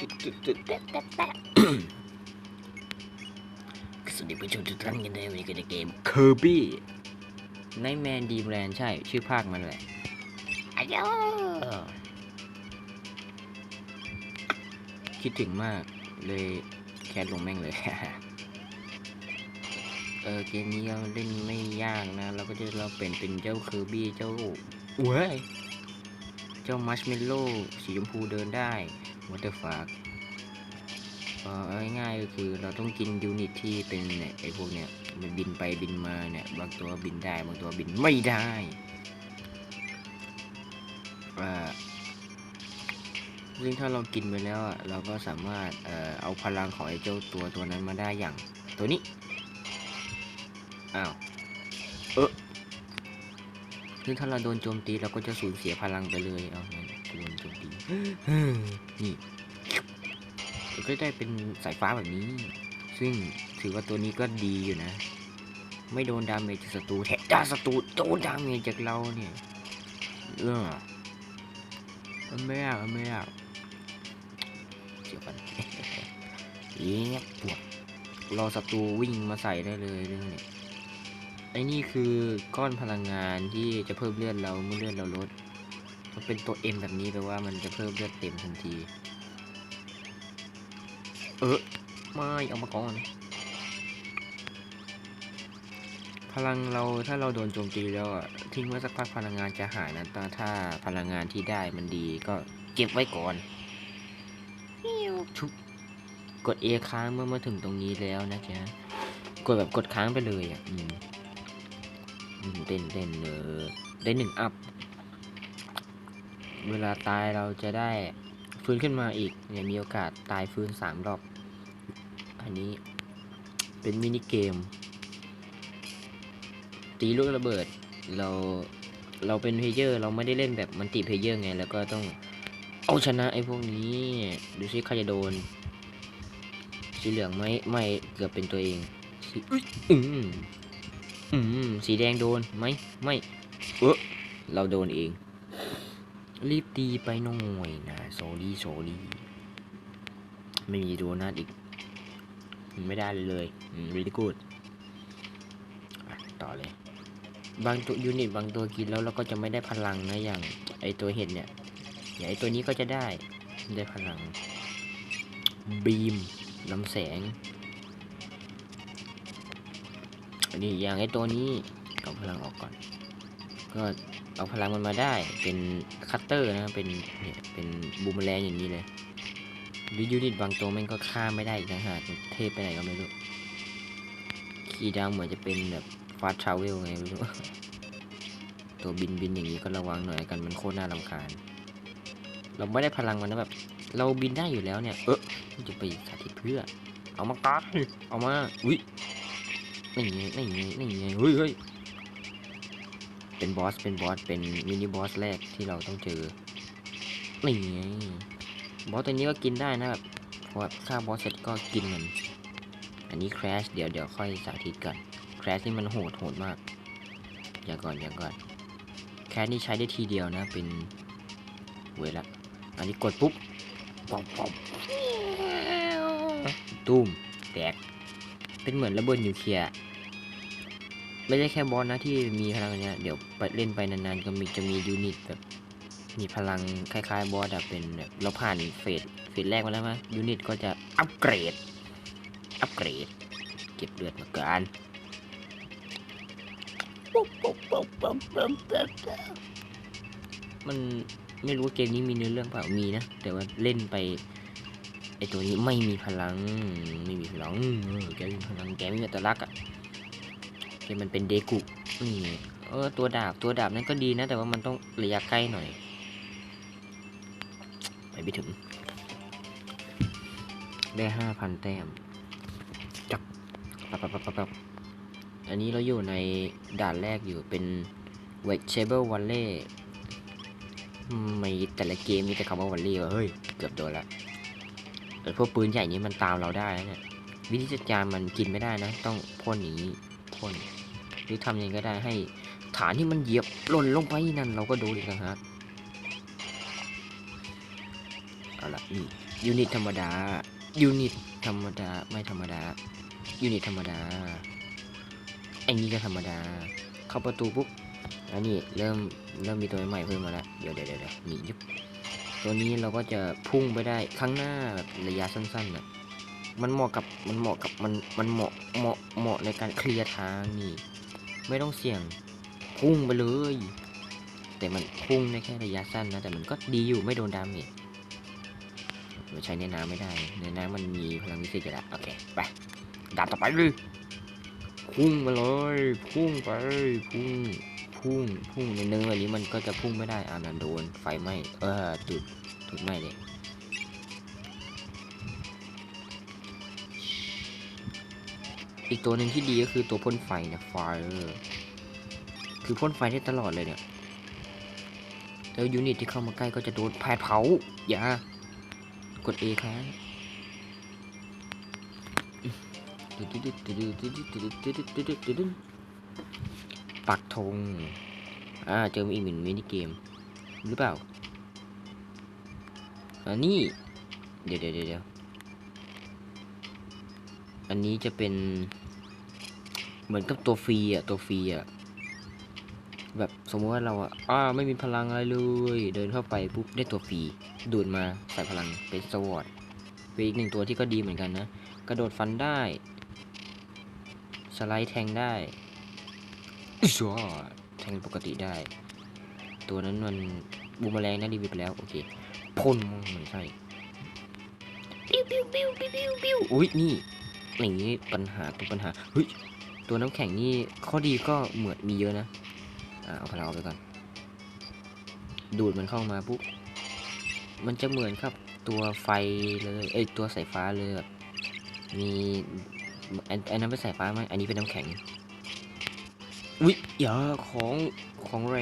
สวัสดีผู้ชมทุกท่านกันด้วยวันนี้ก็จะเกม Kirby ในแมนดีแบรนด์ใช่ ชื่อภาคมันแหละอายอคิดถึงมากเลยแคสลงแม่งเลย เออเกมนี้เราเล่นไม่ยากนะ เราก็จะเราเป็นเป็นเจ้าเคอร์บี้เจ้าเว้ย เจ้ามัชเมลโล่สีชมพูเดินได้ วอเตอร์ฟาร์ง่ายๆก็คือเราต้องกินยูนิตที่เป็นเนี่ยไอพวกเนี้ยมันบินไปบินมาเนี่ยบางตัวบินได้บางตัวบินไม่ได้ซึ่งถ้าเรากินไปแล้วอะเราก็สามารถเอาพลังของไอเจ้าตัวตัวนั้นมาได้อย่างตัวนี้อ้าวเออคือถ้าเราโดนโจมตีเราก็จะสูญเสียพลังไปเลยเอาโดนโจมตี นี่ก็ได้เป็นสายฟ้าแบบนี้ ซึ่งถือว่าตัวนี้ก็ดีอยู่นะ ไม่โดนดาเมจจากศัตรูแถมดาศัตรูโดนดาเมจจากเราเนี่ยเออมันไม่เอามันไม่เอาเสียวกันเอ๊ะปวดรอศัตรูวิ่งมาใส่ได้เลยเรื่องนี้ไอ้นี่คือก้อนพลังงานที่จะเพิ่มเลือดเราเมื่อเลือดเราลด มันเป็นตัว M แบบนี้แปลว่ามันจะเพิ่มเลือดเต็มทันที เออไม่เอามาก่อน พลังเราถ้าเราโดนโจมตีแล้วอะทิ้งไว้สักพักพลังงานจะหายนะแต่ถ้าพลังงานที่ได้มันดีก็เก็บไว้ก่อนชุบกด A ค้างเมื่อมาถึงตรงนี้แล้วนะจ๊ะกดแบบกดค้างไปเลยอะอืมอืมเต้นเต้นเออได้หนึ่งอัพ เวลาตายเราจะได้ฟื้นขึ้นมาอีกเนี่ยมีโอกาสตายฟื้นสามรอบ อันนี้เป็นมินิเกม ตีลูกระเบิด เราเราเป็นเพลเยอร์เราไม่ได้เล่นแบบมันติเพลเยอร์ไง แล้วก็ต้องเอาชนะไอ้พวกนี้ ดูซิใครจะโดน สีเหลืองไม่ไม่เกือบเป็นตัวเองสีอืมอืมสีแดงโดนไหมไม่เออเราโดนเอง รีบตีไปหน่อยนะโซลี่โซลี่ไม่มีโดนัทอีก ไม่ได้เลยเลยอืม really good อะต่อเลย บางตัวยูนิตบางตัวกินแล้วเราก็จะไม่ได้พลังนะอย่าง ไอตัวเห็ดเนี่ยอย่างไอตัวนี้ก็จะได้ได้พลัง บีมลำแสงอันนี้อย่างไอตัวนี้เอาพลังออกก่อน ก็ เอาพลังมันมาได้ เป็นคัตเตอร์นะเป็นเนี่ยเป็นบูมเมอแรงอย่างนี้เลยหรือยูนิตบางตัวมันก็ฆ่าไม่ได้อีกนะฮะเทพไปไหนก็ไม่รู้คีย์ดาวเหมือนจะเป็นแบบฟาสทราเวลไงไม่รู้ตัวบินบินอย่างนี้ก็ระวังหน่อยกันมันโคตรน่ารำคาญ เราไม่ได้พลังมันนะแบบ เราบินได้อยู่แล้วเนี่ย เออจะไปสาธิตเพื่อ เอามากัดเอามา อุ้ยนี่ไงนี่ไงนี่ไงเฮ้ยเฮ้ย เป็นบอส เป็นบอส เป็นมินิบอสแรกที่เราต้องเจอ นี่บอสตัวนี้ก็กินได้นะแบบพอฆ่าบอสเสร็จก็กินมัน อันนี้คราชเดี๋ยวเดี๋ยวค่อยสาธิตก่อนคราชนี่มันโหดโหดมาก อย่าก่อนอย่าก่อนแคสนี่ใช้ได้ทีเดียวนะเป็นเวลาอันนี้กดปุ๊บป๊อปป๊อปตุ้มแตก เป็นเหมือนระเบิดนิวเคลียร์ ไม่ใช่แค่บอสนะที่มีพลังเนี้ยเดี๋ยวไปเล่นไปนานๆก็มีจะมียูนิตแบบมีพลังคล้ายๆบอสอะเป็นแบบเราผ่านเฟสเฟสแรกมาแล้วมั้ยยูนิตก็จะอัปเกรด อัปเกรด เก็บเลือดมากันมันไม่รู้ว่าเกมนี้มีเนื้อเรื่องเปล่ามีนะ แต่ว่าเล่นไปไอตัวนี้ไม่มีพลังไม่มีพลังเออแกไม่มีพลังแกไม่มีอัตลักอะ กมันเป็นเดกุนี่เออตัวดาบตัวดาบนั้นก็ดีนะ แต่ว่ามันต้องระยะใกล้หน่อยไปไม่ถึง ได้ห้าพันแต้มจับปับปับปับปับปับอันนี้เราอยู่ในด่านแรกอยู่เป็น vegetable valley อืมไม่แต่ละเกมมีแต่คำว่า valley ว่เฮ้ย เกือบโดนละเออพวกปืนใหญ่นี้มันตามเราได้นะเนี่ยวิธีจัดการมันกินไม่ได้นะ ต้องพ่นอย่างนี้พ่น รือทำยังไงก็ได้ให้ฐานที่มันเหยียบหล่นลงไปนั่นเราก็โดนอีกนะฮะเอาละนี่ยูนิตธรรมดายูนิตธรรมดาไม่ธรรมดายูนิตธรรมดาไอ้นี่ก็ธรรมดา เข้าประตูปุ๊บอันนี้เริ่มเริ่มมีตัวใหม่เพิ่มมาแล้วเดี๋ยวเดี๋ยวเดี๋ยวเดี๋ยวนี่ยุบตัวนี้เราก็จะพุ่งไปได้ข้างหน้าแบบระยะสั้นๆน่ะมันเหมาะกับมันเหมาะกับมันมันเหมาะเหมาะเหมาะในการเคลียร์ทางนี่ ไม่ต้องเสี่ยงพุ่งไปเลย แต่มันพุ่งได้แค่ระยะสั้นนะ แต่มันก็ดีอยู่ไม่โดนดาเมจมันใช้ในน้ำไม่ได้ในน้ำมันมีพลังวิเศษอยู่แล้วโอเคไปด่านต่อไปเลยพุ่งไปเลยพุ่งไปพุ่งพุ่งพุ่งในเนื้อนี้มันก็จะพุ่งไม่ได้อ่านันโดนไฟไหม้เออจุดจุดไหม้เลย อีกตัวหนึ่งที่ดีก็คือตัวพ่นไฟนะไฟคือพ่นไฟได้ตลอดเลยเนี่ยแล้วยูนิตที่เข้ามาใกล้ก็จะโดนแผดเผา อย่ากด A ค้างปักธงอ่าเจอมาอีกหนึ่งมินิเกม หรือเปล่าอันนี้ เดี๋ยวเดี๋ยวเดี๋ยวอันนี้จะเป็น เหมือนกับตัวฟรีอะตัวฟรีอะแบบสมมติว่าเราอะอ้าไม่มีพลังอะไรเลย เดินเข้าไปปุ๊บได้ตัวฟรีดูดมาใส่พลังเป็นสวอตเป็นอีกหนึ่งตัวที่ก็ดีเหมือนกันนะ กระโดดฟันได้ สไลด์แทงได้ชัวแทงปกติได้ ตัวนั้นมันบูมแมลงนะรีวิวไปแล้วโอเคพ่นมันใช่ปิ้วปิ้วปิ้วปิ้วปิ้วปิ้วอุ้ยนี่อย่างนี้ปัญหาตัวปัญหาเฮ้ย ตัวน้ำแข็งนี่ข้อดีก็เหมือนมีเยอะนะอ่าเอาพลังออกไปก่อน ดูดมันเข้ามาปุ๊บมันจะเหมือนครับตัวไฟเลยเอ้ยตัวสายฟ้าเลยแบบมีอันอันนั้นเป็นสายฟ้าไหมอันนี้เป็นน้ำแข็งวิอย่าของของแร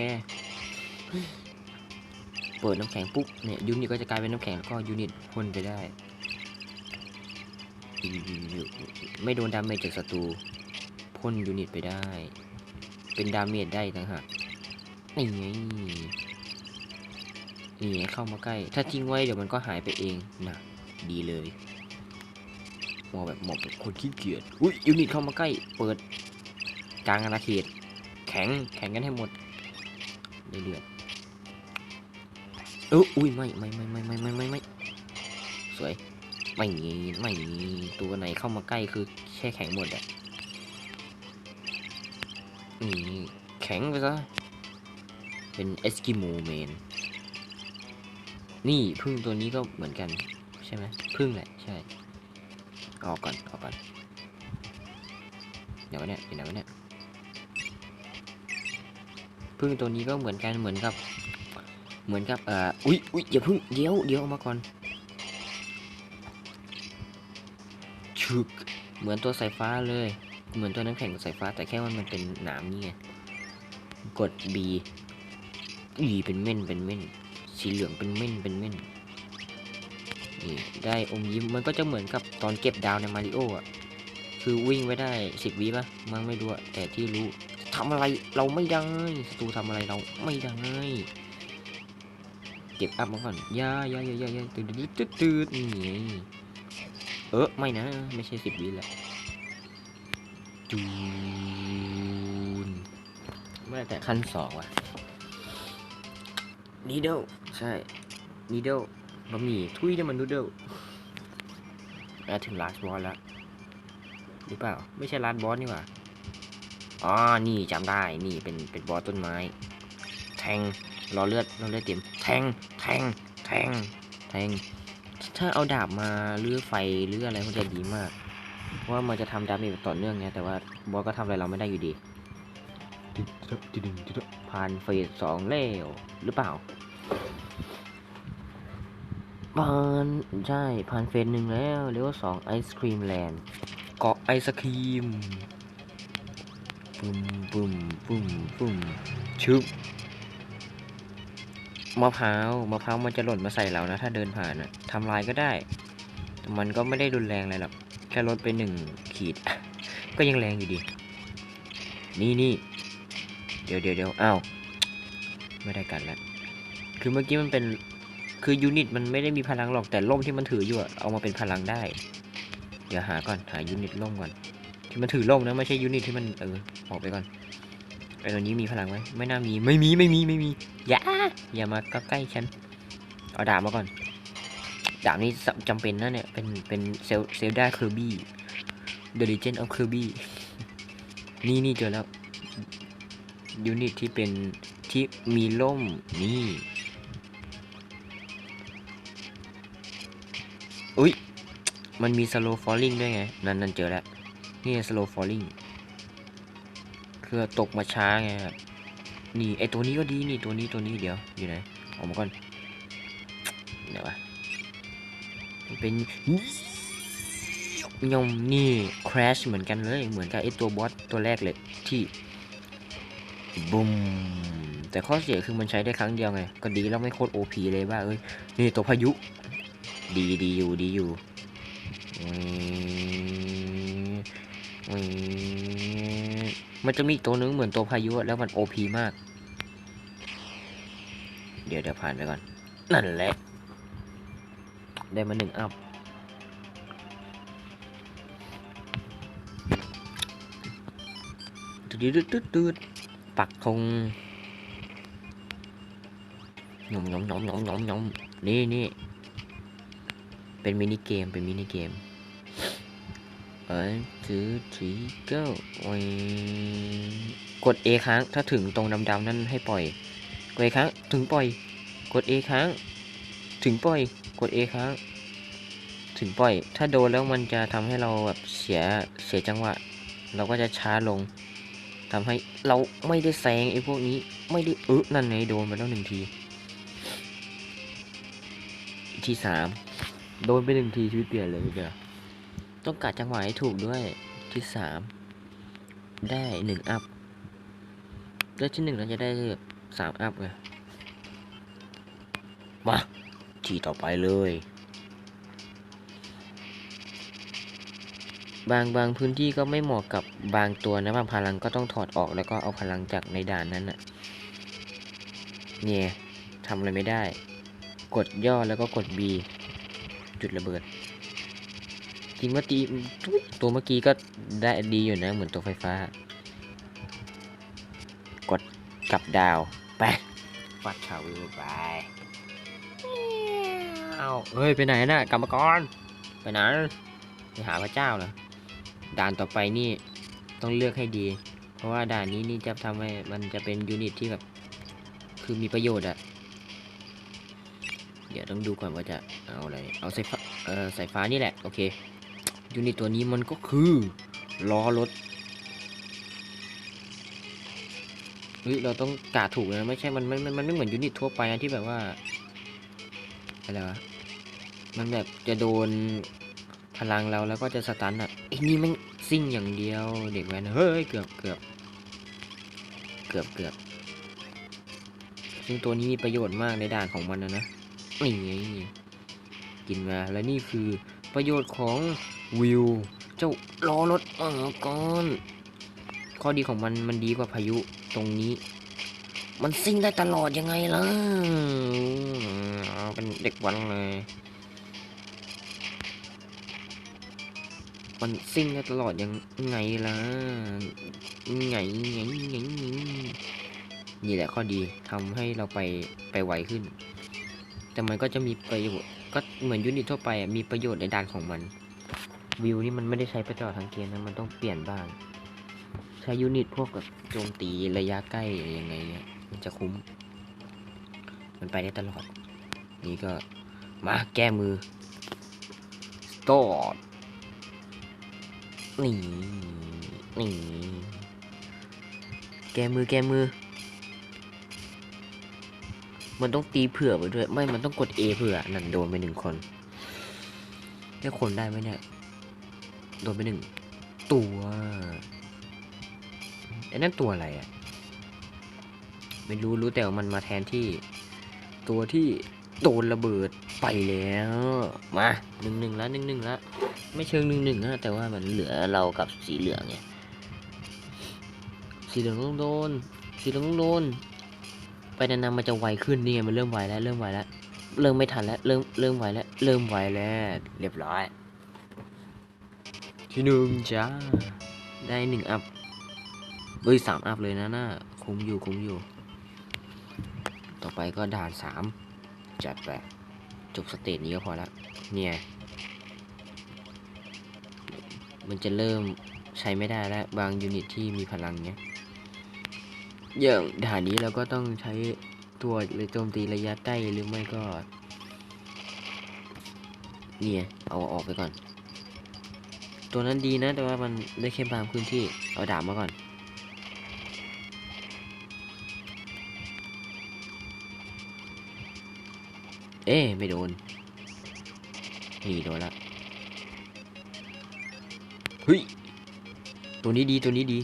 เปิดน้ำแข็งปุ๊บเนี่ยยูนิตก็จะกลายเป็นน้ำแข็งแล้วก็ยูนิตพ่นไปได้ ไม่โดนดาเมจจากศัตรู พ่นยูนิตไปได้ เป็นดาเมจได้ต่างหากนี่ไงนี่ไงเข้ามาใกล้ ถ้าทิ้งไว้เดี๋ยวมันก็หายไปเองนะดีเลยเหมาะแบบเหมาะกับคนขี้เกียจอุ้ยยูนิตเข้ามาใกล้ เปิดกลางอาณาเขต แข็งแข็งกันให้หมดได้เลือดเอออุ้ยไม่ไม่ไม่ไม่ไม่ไม่ไม่ไม่สวยไม่มีไม่มีตัวไหนเข้ามาใกล้คือแค่แข็งหมดอะ นี่แข็งไปซะ เป็นเอสกิโมแมน นี่พึ่งตัวนี้ก็เหมือนกัน ใช่ไหมพึ่งแหละ ใช่ ออกก่อน ออกก่อนเดี๋ยวเนี่ยเดี๋ยวเนี่ยพึ่งตัวนี้ก็เหมือนกันเหมือนกับ เหมือนกับเอ่ออุ๊ยอุ๊ยอย่าพึ่งเดี๋ยวเดี๋ยวออกมาก่อนชึกเหมือนตัวสายฟ้าเลย เหมือนตัวน้ำแข็งกับสายฟ้าแต่แค่ว่ามันเป็นหนามนี่ไงกด B อีเป็นเม่นเป็นเม่น สีเหลืองเป็นเม่นเป็นเม่นนี่ได้อมยิ้มมันก็จะเหมือนกับตอนเก็บดาวในมาริโออะคือวิ่งไว้ได้สิบวิปะมันไม่รู้อะแต่ที่รู้ทำอะไรเราไม่ได้ศัตรูทำอะไรเราไม่ได้เก็บอัพมาก่อนอยาอยาอยายายาตื่นตื่นตื่นตื่นนี่ไงเออไม่นะ ไม่ใช่สิบวิแหละ จูนไม่แต่ขั้นสองว่ะนีเดิลใช่นีเดิลบะหมี่ทุยเนี่ยมันนูเดิลมาถึงลาสบอสแล้วหรือเปล่า ไม่ใช่ลาสบอสนี่หว่าอ๋อ นี่จำได้ นี่เป็นเป็นบอสต้นไม้ แทง รอเลือดรอเลือดเต็ม แทง แทง แทง แทง ถ้าเอาดาบมาเลือไฟหรืออะไรมันจะดีมากเพราะ ว่ามันจะทำดาเมจแบบต่อเนื่องไงแต่ว่าบอสก็ทำอะไรเราไม่ได้อยู่ดีผ่านเฟสสองแล้วหรือเปล่าผ่านใช่ผ่านเฟสหนึ่งแล้วเรียกว่าสองไอศครีมแลนด์เกาะไอศครีมปุ่มปุ่มปุ่มปุ่มชึบมะพร้าวมะพร้าวมันจะหล่นมาใส่เรานะ ถ้าเดินผ่านอะทำลายก็ได้ แต่มันก็ไม่ได้รุนแรงอะไรหรอก ค่ลดไปหนึ่งขีด ก็ยังแรงอยู่ดี นี่นี่เดี๋ยวเดี๋ยวเดี๋ยวอ้าวไม่ได้กันแล้วคือเมื่อกี้มันเป็นคือยูนิตมันไม่ได้มีพลังหรอกแต่ล่มที่มันถืออยู่อะเอามาเป็นพลังได้ เดี๋ยวหาก่อนหายูนิตล่มก่อนที่มันถือล่มนะไม่ใช่ยูนิตที่มันเออออกไปก่อนไอ้ตัวนี้มีพลังไหมไม่น่ามีไม่มีไม่มีไม่มีอย่าอย่ามาใกล้ฉันเอาดาบมาก่อน ดาบนี้สำจำเป็นนะเนี่ย เป็น เป็นเซลเซลดาเคอร์บี้ The Legend of Kirby นี่นี่เจอแล้ว ยูนิตที่เป็นที่มีล่มนี่อุ้ยมันมี slow falling ด้วยไง นั่นนั่นเจอแล้ว นี่ slow falling คือตกมาช้าไงครับ นี่ไอตัวนี้ก็ดีนี่ตัวนี้ตัวนี้เดี๋ยว อยู่ไหนออกมาก่อน เป็นยมนี่ crash เหมือนกันเลยเหมือนกับไอตัวบอสตัวแรกเลยที่บุมแต่ข้อเสียคือมันใช้ได้ครั้งเดียวไง ก็ดีแล้วไม่โคตร OP เลยว่าเอ้ยนี่ตัวพายุ ดีดีอยู่ดีอยู่มันจะมีตัวนึงเหมือนตัวพายุแล้วมัน OP มาก เดี๋ยวเดี๋ยวผ่านไปก่อน นั่นแหละ ได้มาหนึ่งอัพตืดตืดตืดตืดปักธงหนมหนมหนมหนมหนมหนมนี่นี่เป็นมินิเกม เป็นมินิเกมเอ้ยถือถือเก้ากด A ค้าง ถ้าถึงตรงดำๆนั่นให้ปล่อย กด A ค้าง ถึงปล่อย กด A ค้าง ถึงปล่อย กด A ค้ง ถึงปล่อย ถ้าโดนแล้วมันจะทำให้เราแบบเสียเสียจังหวะ เราก็จะช้าลงทำให้เราไม่ได้แซงไอ้พวกนี้ไม่ได้เออนั่นไงโดนไปแล้วหนึ่งที ที่สามโดนไปหนึ่งทีชีวิตเปลี่ยนเลยเจ้ะต้องกะจังหวะให้ถูกด้วยที่สามได้หนึ่งอัพ ได้ที่หนึ่งเราจะได้สามอัพไง ที่ต่อไปเลย บางบางพื้นที่ก็ไม่เหมาะกับบางตัวนะบางพลังก็ต้องถอดออกแล้วก็เอาพลังจากในด่านนั้นน่ะเนี่ยทำอะไรไม่ได้ กดย่อแล้วก็กด B จุดระเบิด จริงว่าตีตัวเมื่อกี้ก็ได้ดีอยู่นะเหมือนตัวไฟฟ้า กดกลับดาวไปฟัดชาวิวไป เอาเฮ้ยไปไหนน่ะกลับมก่อนไปไหนไปหาพระเจ้าเหรอด่านต่อไปนี่ต้องเลือกให้ดี เพราะว่าด่านนี้นี่จะทำให้มันจะเป็นยูนิตที่แบบคือมีประโยชน์อะเดี๋ยวต้องดูก่อนว่าจะเอาอะไรเอาสายฟ้าเออสายฟ้านี่แหละโอเคยูนิตตัวนี้มันก็คือล้อรถเฮ้ยเราต้องกาถูกนะไม่ใช่มันมันมันมันไม่เหมือนยูนิตทั่วไปนะที่แบบว่า อะไรวะมันแบบจะโดนพลังเราแล้วก็จะสตันอะไอ้นี่มันซิ่งอย่างเดียวเด็กแว้นเฮ้ยเกือบเกือบเกือบเกือบซึ่งตัวนี้มีประโยชน์มากในด่านของมันนะนะนี่ไงกินมาแล้วนี่คือประโยชน์ของวิว เจ้าล้อรถเออก่อน ข้อดีของมันมันดีกว่าพายุตรงนี้ มันซิ่งได้ตลอดยังไงล่ะเป็นเด็กวันเลย มันซิ่งได้ตลอดยังไงล่ะไงไงไงไงนี่แหละข้อดีทำให้เราไปไปไวขึ้น แต่มันก็จะมีประโยชน์ก็เหมือนยูนิตทั่วไปอะมีประโยชน์ในด้านของมัน วิวนี่มันไม่ได้ใช้ไปตลอดทั้งเกมนะมันต้องเปลี่ยนบ้าง ใช้ยูนิตพวกแบบโจมตีระยะใกล้อะไรยังไงเนี่ย มันจะคุ้ม มันไปได้ตลอด นี่ก็มาแก้มือสตอดนี่นี่แก้มือแก้มือ มันต้องตีเผื่อไปด้วย ไม่ มันต้องกด A เผื่อ นั่นโดนไปหนึ่งคนได้คนได้ไหมเนี่ย โดนไปหนึ่งตัวไอ้นั่นตัวอะไรอะ่ะ ไม่รู้รู้แต่ว่ามันมาแทนที่ ตัวที่โดนระเบิดไปแล้ว มาหนึ่งหนึ่งแล้วหนึ่งหนึ่งแล้วไม่เชิงหนึ่งหนึ่งนะแต่ว่ามันเหลือเรากับสีเหลืองไงสีเหลืองต้องโดน สีเหลืองต้องโดน ไปนานๆมันจะไวขึ้นนี่ไงมันเริ่มไวแล้วเริ่มไวแล้วเริ่มไม่ทันแล้วเริ่มเริ่มไวแล้วเริ่มไวแล้วเรียบร้อย ที่หนึ่งจ้าได้หนึ่งอัพเฮ้ยสามอัพเลยนะน่าคุ้มอยู่คุ้มอยู่ ต่อไปก็ด่านสามจัดไปจบสเตจนี้ก็พอละเนี่ยมันจะเริ่มใช้ไม่ได้แล้ว บางยูนิตที่มีพลังเนี้ยอย่างด่านนี้เราก็ต้องใช้ตัวเลยโจมตีระยะใกล้หรือไม่ก็ เนี่ยเอาออกไปก่อน ตัวนั้นดีนะแต่ว่ามันได้แค่บางพื้นที่เอาดาบมาก่อน เอ๊ไม่โดนนี่โดนละเฮ้ยตัวนี้ดีตัวนี้ดี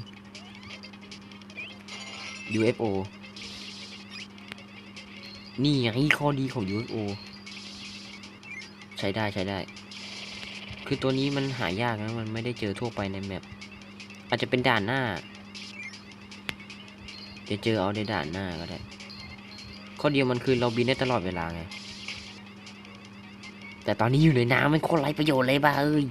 UFO นี่ไงข้อดีของ UFO ใช้ได้ใช้ได้ คือตัวนี้มันหายากนะมันไม่ได้เจอทั่วไปในแมปอาจจะเป็นด่านหน้า จะเจอเอาในด่านหน้าก็ได้ ข้อเดียวมันคือเราบินได้ตลอดเวลาไง แต่ตอนนี้อยู่ในน้ำมันโคตรไรประโยชน์เลยบ้าเอ้ย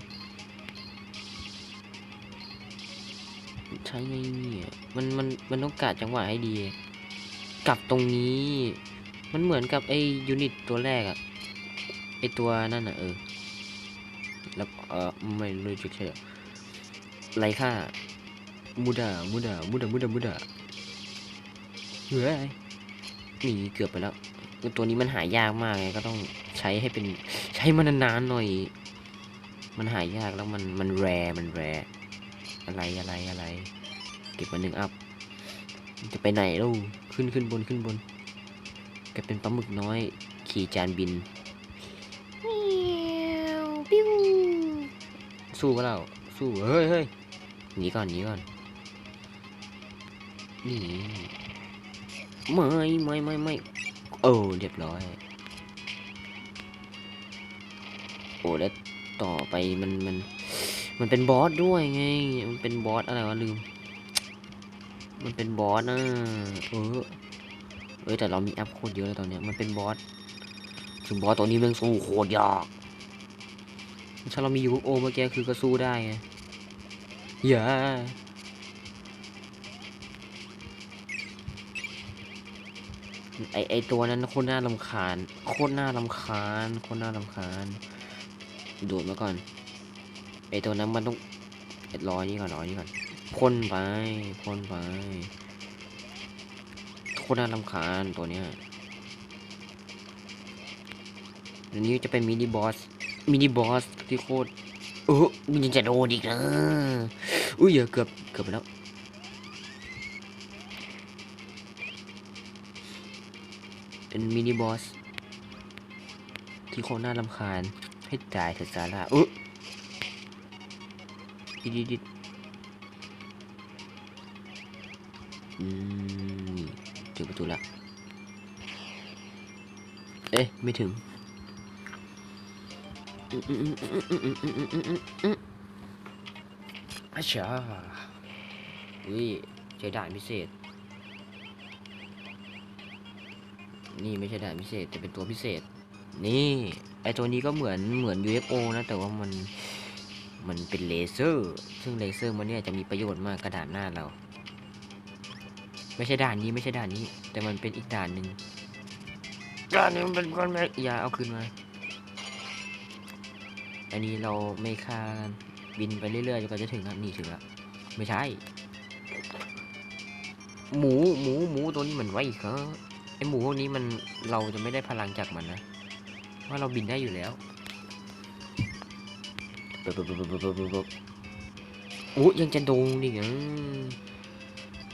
ใช้ไงเนี่ยมันมันมันต้องกะจังหวะให้ดี กลับตรงนี้ มันเหมือนกับไอ้ยูนิตตัวแรกอะไอ้ตัวนั่นอะเออแล้วเออไม่รู้จะใช่ไรค่ามูดามูดามูดามูดามูดาเฮ้ยหนีเกือบไปแล้ว ตัวนี้มันหายากมากไงก็ต้องใช้ให้เป็น ใช้มันนานๆหน่อย มันหายากแล้วมันมันแรมันแรอะไรอะไรอะไร เก็บมาหนึ่งอัพ จะไปไหนลูกขึ้นขึ้นบนขึ้นบนแกเป็นปลาหมึกน้อย ขี่จานบินปิ้วสู้ก็แล้วสู้เฮ้ยเฮ้ยหนีก่อนหนีก่อนหนีไม่ไม่ไม่ไม่โอ้เรียบร้อย อ้แล้วต่อไปมันมันมันเป็นบอสด้วยไง มันเป็นบอสอะไรวะลืม มันเป็นบอสนะเออเอ้ยแต่เรามีแอัพโคตรเยอะเลยตอนเนี้ยมันเป็นบอสถึงบอสตัวนี้มันสู้โคตรยากถ้าเรามียูโอเมื่อกี้คือก็สู้ได้ไงอย่าไอไอตัวนั้นโคตรน่าลำคาญโคตรน่าลำคาญโคตรน่าลำคาญ ดดมาก่อนไอตัวนั้นมันต้องเอ็ดร้อยนี่ก่อนร้อยนี่ก่อนพ่นไปพ่นไปโคตรน่าลำคาญตัวเนี้ยอันนี้จะเป็นมินิบอสมินิบอสที่โคตรเออมันยังจะโดนอีกนะอุ้ยเหี้ยเกือบเกือบไปแล้วเป็นมินิบอสที่โคตรน่ารำคาญ ให้ตายเถอะซาร่าเออดิดิดิดอืมถึงประตูละเอ๊ะ ไม่ถึงอาชาอุ้ยเจอด่านพิเศษ นี่ไม่ใช่ด่านพิเศษ แต่เป็นตัวพิเศษ นี่ ไอตัวนี้ก็เหมือนเหมือน UFO นะแต่ว่ามันมันเป็นเลเซอร์ ซึ่งเลเซอร์มันเนี่ยจะมีประโยชน์มากกระดานหน้าเรา ไม่ใช่ด่านนี้ไม่ใช่ด่านนี้ แต่มันเป็นอีกด่านหนึ่งด่านนี้มันเป็นก้อนแม่อย่าเอาคืนมาอันนี้เราไม่ฆ่าบินไปเรื่อยๆจนกว่าจะถึงนะนี่ถึงแล้วไม่ใช่ หมูหมูหมูตัวนี้มันไว้เหรอไอหมูพวกนี้มันเราจะไม่ได้พลังจากมันนะ ว่าเราบินได้อยู่แล้วปึ๊บปึ๊บปึ๊บปึ๊บปึ๊บปึ๊บปึ๊บโอ้ยังจะโดงดิอะ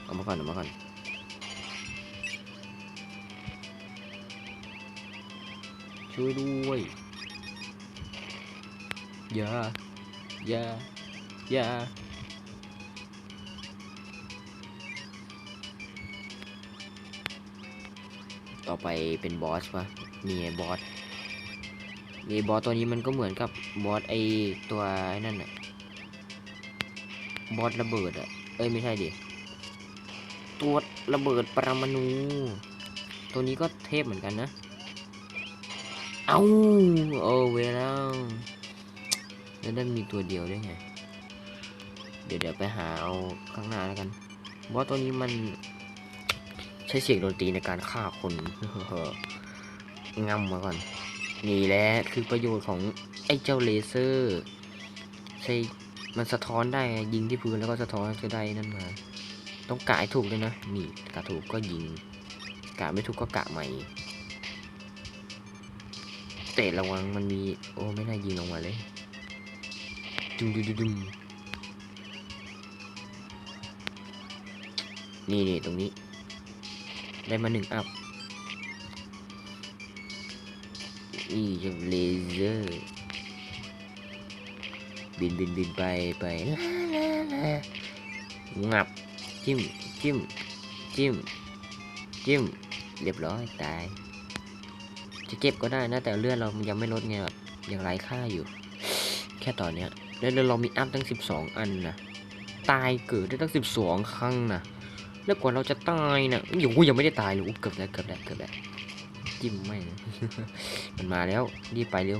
เอามาก่อนเอามาก่อนช่วยด้วยอย่าอย่าอย่าต่อไปเป็นบอสปะนี่ไงบอส นี่บอสตัวนี้มันก็เหมือนกับบอสไอตัวไอ้นั่นอะบอสระเบิดอะเอ้ยไม่ใช่ดิตัวระเบิดปรมาณูตัวนี้ก็เทพเหมือนกันนะ เอาโอเวแล้วแล้วได้มีตัวเดียวได้วยไง เดี๋ยวเดี๋ยวไปหาเอาข้างหน้าแล้วกันบอสตัวนี้มันใช้เสียงดนตรีในการฆ่าคนเฮ้องำมาก่อน นี่แหละคือประโยชน์ของไอ้เจ้าเลเซอร์ใช่มันสะท้อนได้ยิงที่พื้นแล้วก็สะท้อนจะได้นั่นมา ต้องกะให้ถูกเลยนะนี่กะถูกก็ยิงกะไม่ถูกก็กะใหม่แต่ระวังมันมีโอ้ไม่น่ายิงลงมาเลยดุมดุมดุมนี่นี่ตรงนี้ ได้มาหนึ่งอัพ นี่จะเลเซอร์ บินบินบินไปไปลาลาลางับ จิ้ม จิ้ม จิ้ม จิ้ม เรียบร้อย ตาย จะเก็บก็ได้นะ แต่เลือดเรายังไม่ลดไงแบบยังไร้ค่าอยู่ แค่ตอนเนี้ยแล้วเรามีอัพตั้ง 12 อันนะ ตายเกิดได้ตั้ง 12 ครั้งนะแล้วกว่าเราจะตายนะอยู่ยังไม่ได้ตายเลยอุ๊ยเกือบแล้วเกือบแล้วเกือบแล้ว จิ้มไม่นะมันมาแล้ว รีบไปเร็ว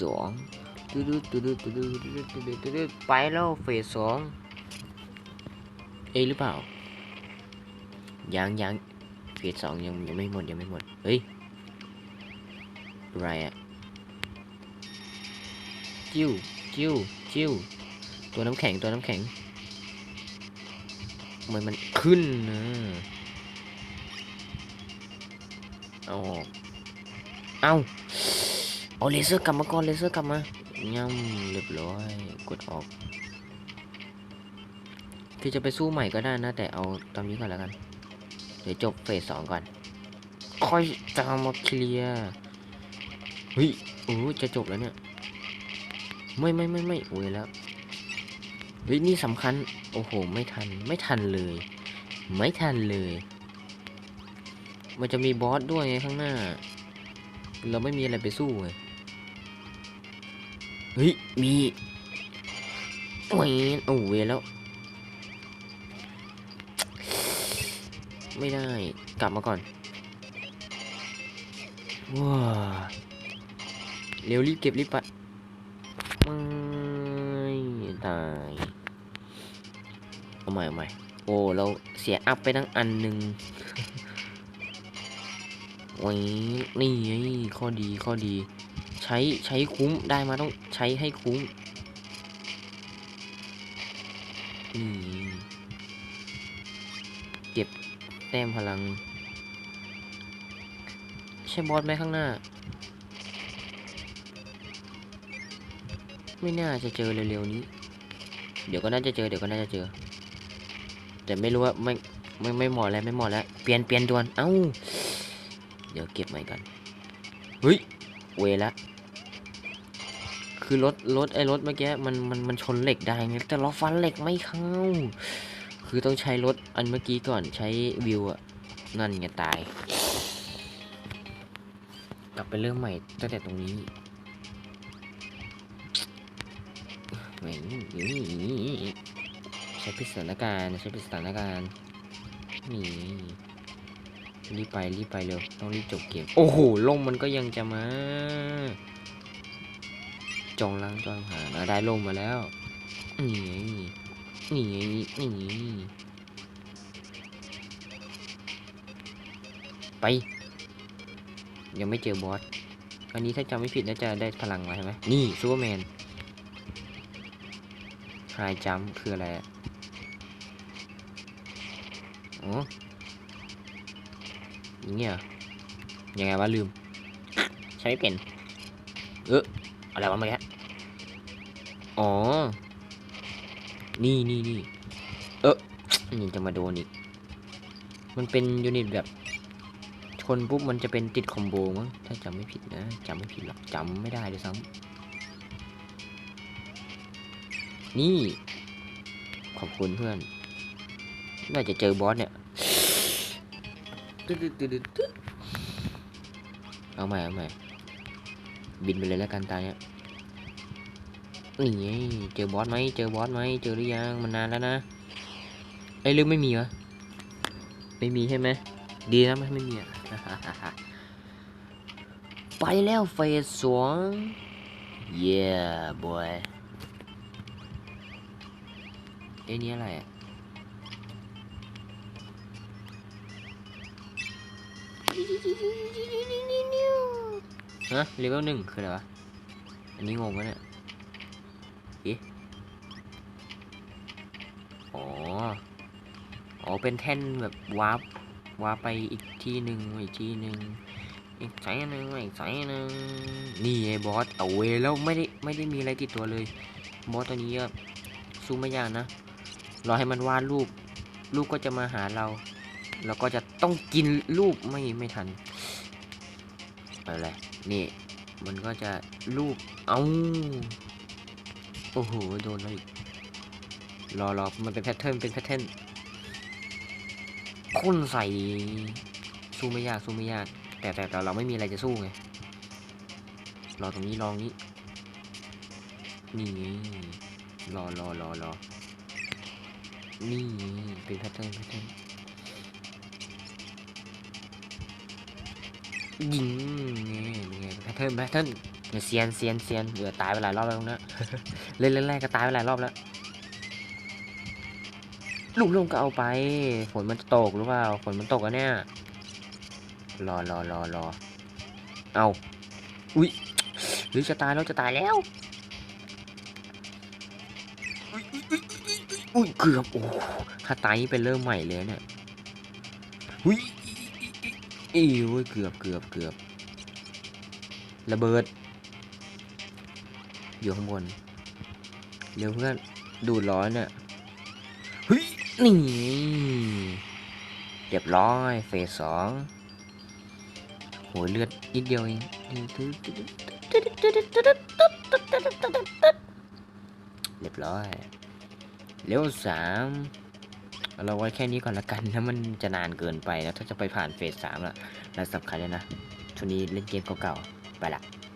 สองตูดูตูดูตูดูตูดูตูดูตูดูไปแล้วเฟสสองเอหรือเปล่า ยังยังเฟสสองยังยังไม่หมดยังไม่หมด เฮ้ย อะไรอะจิ้วจิ้วจิ้วตัวน้ำแข็งตัวน้ำแข็ง ทำไมมันขึ้นนะเอาออกเอาเอาเลเซอร์กลับมาก่อนเลเซอร์กลับมาย่ำเรียบร้อยกดออก คือจะไปสู้ใหม่ก็ได้นะ แต่เอาตอนนี้ก่อนแล้วกัน เดี๋ยวจบเฟสสองก่อน ค่อยตามมาเคลียร์เฮ้ยโอ้จะจบแล้วเนี่ย ไม่ไม่ไม่ไม่โอ้ยแล้วเฮ้ยนี่สำคัญ โอ้โห ไม่ทัน ไม่ทันเลย ไม่ทันเลย มันจะมีบอสด้วยไงข้างหน้า เราไม่มีอะไรไปสู้เลยเฮ้ย มีโอ้ยโอ้เวแล้ว ไม่ได้ กลับมาก่อน ว้าเร็วรีบเก็บรีบไปไม่ตาย เอาใหม่เอาใหม่โอ้เราเสียอัพไปตั้งอันหนึ่งโอ้ยนี่ข้อดีข้อดี ใช้ใช้คุ้มได้มาต้องใช้ให้คุ้มนี่เก็บแต้มพลัง ใช่บอสไหมข้างหน้า ไม่น่าจะเจอเร็วๆนี้ เดี๋ยวก็น่าจะเจอเดี๋ยวก็น่าจะเจอ แต่ไม่รู้ว่าไม่ไม่ไม่เหมาะแล้วไม่เหมาะแล้วเปลี่ยนเปลี่ยนด่วนเอ้าเดี๋ยวเก็บใหม่ก่อนเฮ้ยเวละคือรถรถไอ้รถเมื่อกี้มันมันมันชนเหล็กได้ไงแต่เราฟันเหล็กไม่เข้า คือต้องใช้รถอันเมื่อกี้ก่อนใช้วิวอะนั่นไงตาย กลับไปเริ่มใหม่ตั้งแต่ตรงนี้แหม่ ใช้พิสถานการณ์ใช้พิสถานการณ์นี่รีบไปรีบไปเร็วต้องรีบจบเกม โอ้โหลมมันก็ยังจะมา จองล้างจองหาได้ลมมาแล้วนี่ไงนี่ไงนี่ไงไป ยังไม่เจอบอสอันนี้ถ้าจำไม่ผิดน่าจะได้พลังมาใช่ไหมนี่ซูเปอร์แมนคลายจัมคืออะไรอะ อ๋ออย่างเงี้ยยังไงวะลืมใช้ไม่เป็น เอออะไรวะเมื่อกี้อ๋อ นี่นี่นี่เออนี่จะมาโดนอีก มันเป็นยูนิตแบบชนปุ๊บมันจะเป็นติดคอมโบมั้งถ้าจำไม่ผิดนะจำไม่ผิดหรอกจำไม่ได้ด้วยซ้ำนี่ ขอบคุณเพื่อน น่าจะเจอบอสเนี่ยตึ๊ดตึ๊ดตึ๊ดตึ๊ดเอาใหม่เอาใหม่บินไปเลยแล้วกันตาเนี้ยนี่ไงเจอบอสไหมเจอบอสไหมเจอหรือยังมันนานแล้วนะไอ้ยลืมไม่มีวะไม่มีใช่ไหมดีนะไม่ไม่มีอะไปแล้วเฟสสอง yeah boy เอ้ยนี่อะไรอะ ฮะเลเวลหนึ่งคืออะไรวะ อันนี้งงวะเนี่ยเอ๊ะอ๋อ อ๋อ เป็นแท่นแบบวาร์ปวาร์ปไปอีกที่หนึ่งอีกที่หนึ่งอีกสายหนึ่งอีกสายหนึ่งนี่ไอ้บอสเอาเวแล้วไม่ได้ไม่ได้มีอะไรติดตัวเลย บอสตัวนี้ก็สู้ไม่ยากนะ รอให้มันวาดรูป รูปก็จะมาหาเรา เราก็จะต้องกินรูปไม่ไม่ทันอะไร นี่มันก็จะรูปเอาโอ้โหโดนแล้วอีกรอรอมันเป็นแพทเทิร์นเป็นแพทเทิร์นพ่นใส่สู้ไม่ยากสู้ไม่ยาก แต่แต่แต่เราไม่มีอะไรจะสู้ไงรอตรงนี้ลองนี้นี่รอรอรอรอนี่เป็นแพทเทิร์นแพทเทิร์น ยิงไงเป็นไงแพทเทิร์นแพทเทิร์นเนี่ยเซียนเซียนเซียนเหลือตายไปหลายรอบแล้วตรงนั้นเล่นเล่นแรกก็ตายไปหลายรอบแล้วลูกลงก็เอาไป ฝนมันจะตกหรือเปล่า ฝนมันตกอะเนี่ย รอรอรอรอเอา อุ้ยหรือจะตายแล้วจะตายแล้ว อุ้ยอุ๊ยอุ๊ยอุ๊ยอุ๊ยอุ้ยเกือบโอ้ถ้าตายนี่เป็นเริ่มใหม่เลยเนี่ย อุ้ย อีโอ้ยเกือบเกือบเกือบระเบิด อยู่ข้างบนเร็วเพื่อนดูดร้อนเนี่ยเฮ้ยนี่เรียบร้อยเฟสสองโหเลือดนิดเดียวเองเรียบร้อยเร็วสาม เราไว้แค่นี้ก่อนละกันนะมันจะนานเกินไปนะถ้าจะไปผ่านเฟสสามละแล้วสำคัญเลยนะช่วงนี้เล่นเกมเก่าๆไปละ